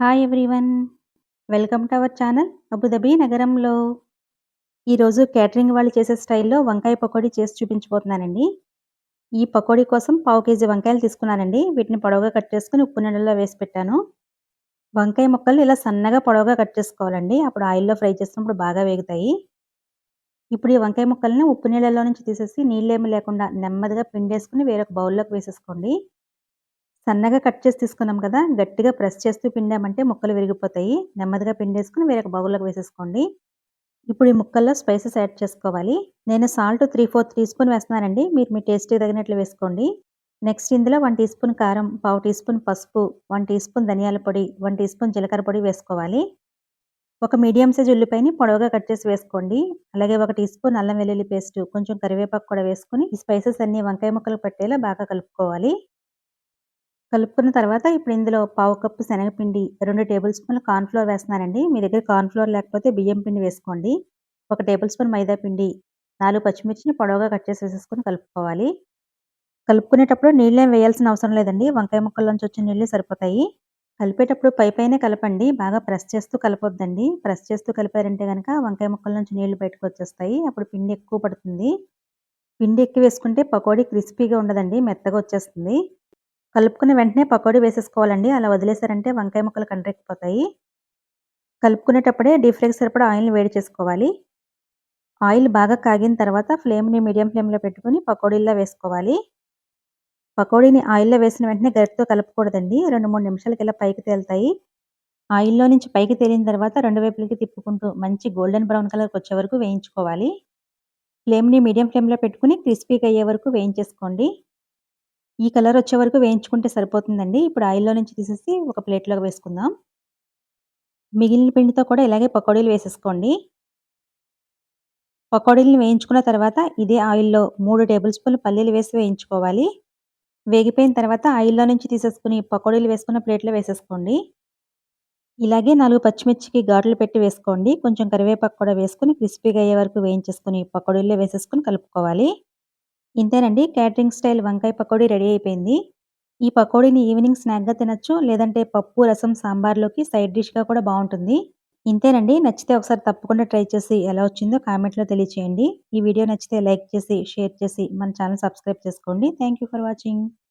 Hi everyone welcome to our channel Abu Dhabi నగరంలో. ఈరోజు catering వాళ్ళు చేసే స్టైల్లో వంకాయ పకోడీ చేసి చూపించబోతున్నానండి. ఈ పకోడీ కోసం పావు కేజీ వంకాయలు తీసుకున్నానండి. వీటిని పొడవుగా కట్ చేసుకుని ఉప్పు నీళ్ళలో వేసి పెట్టాను. వంకాయ ముక్కలు ఇలా సన్నగా పొడవుగా కట్ చేసుకోవాలండి. అప్పుడు ఆయిల్లో ఫ్రై చేసినప్పుడు బాగా వేగుతాయి. ఇప్పుడు ఈ వంకాయ ముక్కల్ని ఉప్పు నీళ్ళలో నుంచి తీసేసి నీళ్ళేమి లేకుండా నెమ్మదిగా పిండేసుకుని వేరొక బౌల్లోకి వేసేసుకోండి. సన్నగా కట్ చేసి తీసుకున్నాం కదా గట్టిగా ప్రెస్ చేస్తూ పిండామంటే ముక్కలు విరిగిపోతాయి. నెమ్మదిగా పిండేసుకుని వేరొక బౌల్లోకి వేసేసుకోండి. ఇప్పుడు ఈ ముక్కల్లో స్పైసెస్ యాడ్ చేసుకోవాలి. నేను salt three four teaspoon వేస్తున్నానండి. మీరు మీ టేస్ట్కి తగినట్లు వేసుకోండి. నెక్స్ట్ ఇందులో వన్ టీ స్పూన్ కారం పావు టీ స్పూన్ పసుపు వన్ టీ స్పూన్ ధనియాల పొడి వన్ టీ స్పూన్ జీలకర్ర పొడి వేసుకోవాలి. ఒక మీడియం సైజ్ ఉల్లిపాయని పొడవుగా కట్ చేసి వేసుకోండి. అలాగే ఒక టీ స్పూన్ అల్లం వెల్లుల్లి పేస్ట్ కొంచెం కరివేపాకు కూడా వేసుకుని ఈ స్పైసెస్ అన్ని వంకాయ ముక్కలు పట్టేలా బాగా కలుపుకోవాలి. కలుపుకున్న తర్వాత ఇప్పుడు ఇందులో పావు కప్పు శనగపిండి రెండు టేబుల్ స్పూన్లు కార్న్ఫ్లోర్ వేస్తున్నానండి. మీ దగ్గర కార్న్ఫ్లోర్ లేకపోతే బియ్యం పిండి వేసుకోండి. ఒక టేబుల్ స్పూన్ మైదా పిండి నాలుగు పచ్చిమిర్చిని పొడవుగా కట్ చేసి వేసేసుకొని కలుపుకోవాలి. కలుపుకునేటప్పుడు నీళ్ళేం వేయాల్సిన అవసరం లేదండి. వంకాయ ముక్కల్లోంచి వచ్చిన నీళ్ళు సరిపోతాయి. కలిపేటప్పుడు పై పైనే కలపండి. బాగా ప్రెస్ చేస్తూ కలపొద్దండి. ప్రెస్ చేస్తూ కలిపారంటే కనుక వంకాయ ముక్కల నుంచి నీళ్ళు బయటకు వచ్చేస్తాయి. అప్పుడు పిండి ఎక్కువ పడుతుంది. పిండి ఎక్కువ వేసుకుంటే పకోడీ క్రిస్పీగా ఉండదండి. మెత్తగా వచ్చేస్తుంది. కలుపుకున్న వెంటనే పకోడీ వేసేసుకోవాలండి. అలా వదిలేసారంటే వంకాయ ముక్కలు కండ్రెక్కిపోతాయి. కలుపుకునేటప్పుడే డీప్ ఫ్రైకి సరిపడా ఆయిల్ని వేడి చేసుకోవాలి. ఆయిల్ బాగా కాగిన తర్వాత ఫ్లేమ్ని మీడియం ఫ్లేమ్లో పెట్టుకుని పకోడీల్లో వేసుకోవాలి. పకోడీని ఆయిల్లో వేసిన వెంటనే గరిటతో కలుపుకూడదండి. రెండు మూడు నిమిషాలకి ఇలా పైకి తేలుతాయి. ఆయిల్లో నుంచి పైకి తేలిన తర్వాత రెండు వైపులకి తిప్పుకుంటూ మంచి గోల్డెన్ బ్రౌన్ కలర్కి వచ్చే వరకు వేయించుకోవాలి. ఫ్లేమ్ని మీడియం ఫ్లేమ్లో పెట్టుకుని క్రిస్పీగా అయ్యే వరకు వేయించేసుకోండి. ఈ కలర్ వచ్చే వరకు వేయించుకుంటే సరిపోతుందండి. ఇప్పుడు ఆయిల్లో నుంచి తీసేసి ఒక ప్లేట్లోకి వేసుకుందాం. మిగిలిన పిండితో కూడా ఇలాగే పకోడీలు వేసేసుకోండి. పకోడీలను వేయించుకున్న తర్వాత ఇదే ఆయిల్లో మూడు టేబుల్ స్పూన్లు పల్లీలు వేసి వేయించుకోవాలి. వేగిపోయిన తర్వాత ఆయిల్లో నుంచి తీసేసుకుని పకోడీలు వేసుకున్న ప్లేట్లో వేసేసుకోండి. ఇలాగే నాలుగు పచ్చిమిర్చికి ఘాట్లు పెట్టి వేసుకోండి. కొంచెం కరివేపాకు కూడా వేసుకుని క్రిస్పీగా అయ్యే వరకు వేయించేసుకుని పకోడీల్లో వేసేసుకుని కలుపుకోవాలి. ఇంతేనండి క్యాటరింగ్ స్టైల్ వంకాయ పకోడీ రెడీ అయిపోయింది. ఈ పకోడీని ఈవినింగ్ స్నాక్గా తినచ్చు లేదంటే పప్పు రసం సాంబార్లోకి సైడ్ డిష్గా కూడా బాగుంటుంది ఇంతేనండి నచ్చితే ఒకసారి తప్పకుండా ట్రై చేసి ఎలా వచ్చిందో కామెంట్లో తెలియచేయండి. ఈ వీడియో నచ్చితే లైక్ చేసి షేర్ చేసి మన ఛానల్ సబ్స్క్రైబ్ చేసుకోండి. Thank for watching.